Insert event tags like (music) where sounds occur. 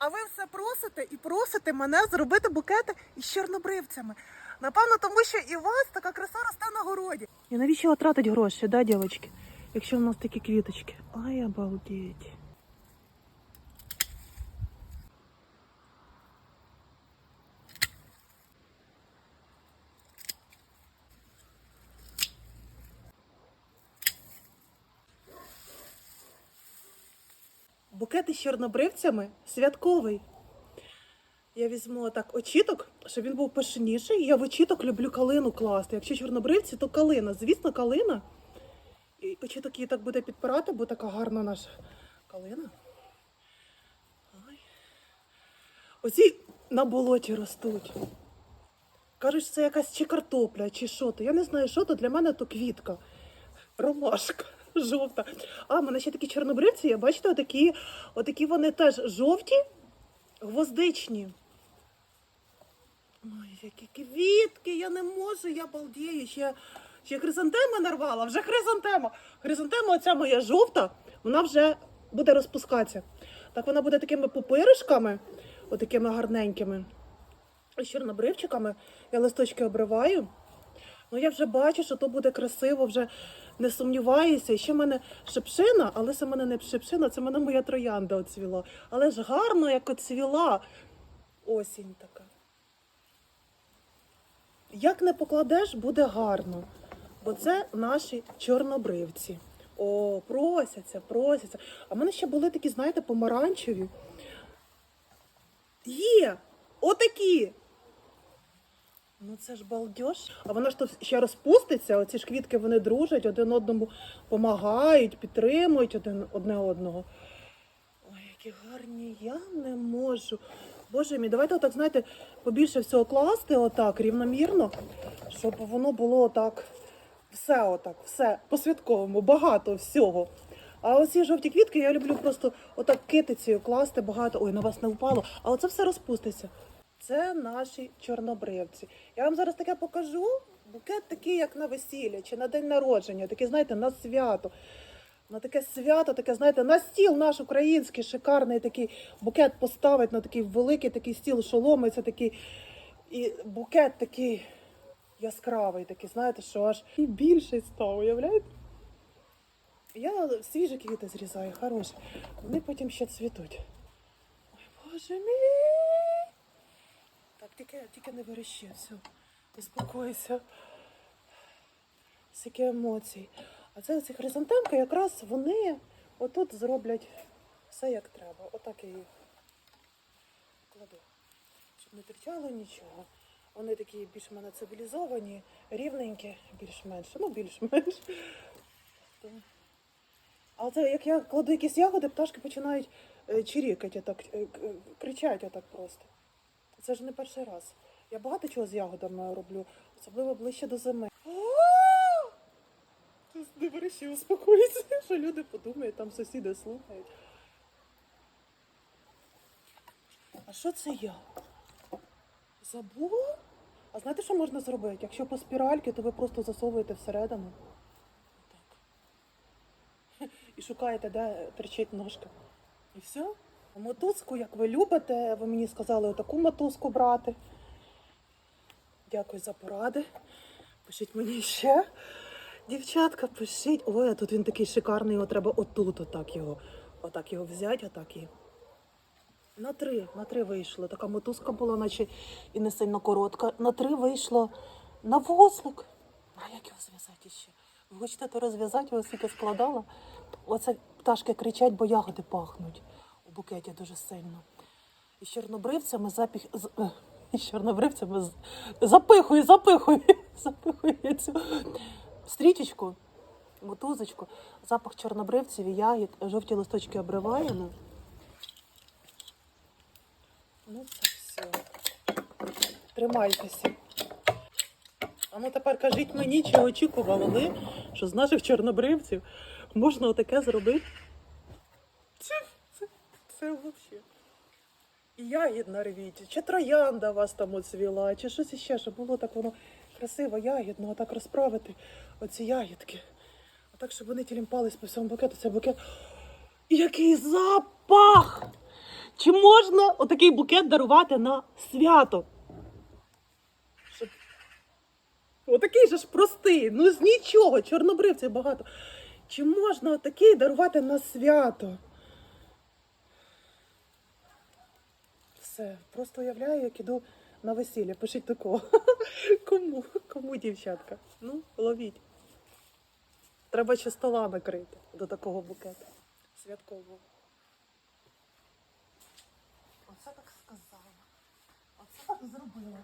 А ви все просите і просите мене зробити букети із чорнобривцями. Напевно, тому що і у вас така краса росте на городі. І навіщо тратить гроші, да, дівчатки? Якщо в нас такі квіточки. Ай, обалдеть. Букет із чорнобривцями святковий. Я візьму так очіток, щоб він був пишніший. Я в очіток люблю калину класти. Якщо чорнобривці, то калина. Звісно, калина. І очіток її так буде підпирати, бо така гарна наша калина. Оці на болоті ростуть. Кажуть, це якась чи картопля, чи що то. Я не знаю, що то для мене то квітка. Ромашка (laughs) жовта. А, в мене ще такі чорнобривці, є, бачите, отакі, отакі вони теж жовті, гвоздичні. Ой, які квітки, я не можу, я балдію. Ще, ще хризантеми нарвала, вже хризантема. Хризантема оця моя жовта, вона вже буде розпускатися. Так вона буде такими пупиришками, отакими гарненькими. З чорнобривчиками. Я листочки обриваю. Ну я вже бачу, що то буде красиво, вже не сумніваюся. І ще в мене шипшина, але це в мене не шипшина, це в мене моя троянда оцвіла. Але ж гарно, як оцвіла. Осінь така. Як не покладеш, буде гарно. Бо це наші чорнобривці. О, просяться, просяться. А в мене ще були такі, знаєте, помаранчеві. Є! Отакі! Ну це ж балдеж. А воно ж то ще розпуститься. Оці ж квітки вони дружать, один одному допомагають, підтримують один одне одного. Ой, які гарні, я не можу. Боже мій, давайте отак, знаєте, побільше всього класти отак, рівномірно, щоб воно було отак, все отак, все по-святковому, багато всього. А оці жовті квітки я люблю просто отак китицею класти багато. Ой, на вас не впало, а оце все розпуститься. Це наші чорнобривці. Я вам зараз таке покажу. Букет такий, як на весілля чи на день народження, такий, знаєте, на свято. На таке свято, таке, знаєте, на стіл наш український, шикарний такий букет поставить на такий великий такий стіл, що ломиться такий. І букет такий яскравий, такий, знаєте, що аж і більший став, уявляєте? Я свіжі квіти зрізаю, хороші. Вони потім ще цвітуть. Ой, боже мій! Так, тільки, не верещи, все. Успокойся. Стільки емоцій. А це ці хризантемки якраз вони отут зроблять все як треба. Отак я їх кладу. Щоб не тричало нічого. Вони такі більш мене цивілізовані, рівненькі, більш-менш. Ну, більш-менш. То- А це як я кладу якісь ягоди, пташки починають е, чирікати, е, е, кричать отак просто. Це ж не перший раз. Я багато чого з ягодами роблю, особливо ближче до зими. Не виріші, успокоїться, (laughs) що люди подумають, там сусіди слухають. А що це я? Забула? А знаєте, що можна зробити? Якщо по спіральки, то ви просто засовуєте всередину. Отак. (laughs) І шукаєте, де терчить ножка. І все. Мотузку, як ви любите, ви мені сказали отаку мотузку брати. Дякую за поради. Пишіть мені ще. Дівчатка, пишіть. Ой, а тут він такий шикарний, його треба отут, отак його. Отак його взяти, отак і. На три, на три вийшло. Така мотузка була, наче і не сильно коротка. На три вийшло на вузлик. А як його зв'язати ще? Ви хочете то розв'язати, я скільки складала. Оце пташки кричать, бо ягоди пахнуть у букеті дуже сильно. І з чорнобривцями запіх. е, І з чорнобривцями запихую, запихую, запихую (laughs) цю стрічечку, мотузочку, запах чорнобривців і ягід, жовті листочки обриваємо. Ну, це все. Тримайтеся. А ну тепер кажіть мені, чи очікували ви, що з наших чорнобривців можна отаке зробити? Це, взагалі. І ягідна рвіть, чи троянда вас там оцвіла, чи щось іще, щоб було так воно красиво, ягідно, отак розправити оці ягідки. Отак, щоб вони тілімпались по всьому букету. Це букет. Який запах! Чи можна отакий букет дарувати на свято? Щоб... Отакий же ж простий, ну з нічого, чорнобривців багато. Чи можна отакий дарувати на свято? Все, просто уявляю, як іду на весілля. Пишіть такого. (laughs) Кому? Кому, дівчатка? Ну, ловіть. Треба ще стола накрити до такого букета. Святкового. Оце так сказала. Оце так зробила.